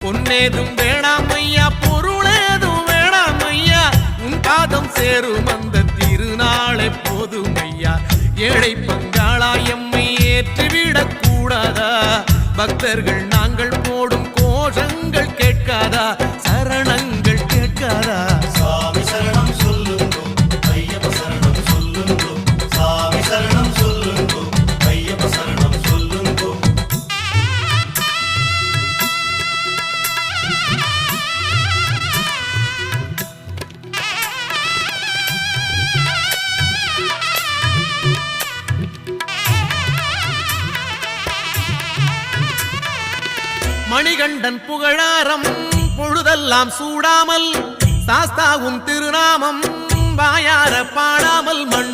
பொன்னேதும் வேணாம் ஐயா பொருளேதும் வேணாம் ஐயா உன் பாதம் சேரும் அந்த திருநாளை போதும் ஐயா ஏழை பங்காளா எம்மை ஏற்றிவிடக் கூடாதா பக்தர்கள் நாங்கள் போடும் கோஷங்கள் மணிகண்டன் புகழாரம் பொழுதெல்லாம் சூடாமல் சாஸ்தாவும் திருநாமம் வாயார பாடாமல் மண்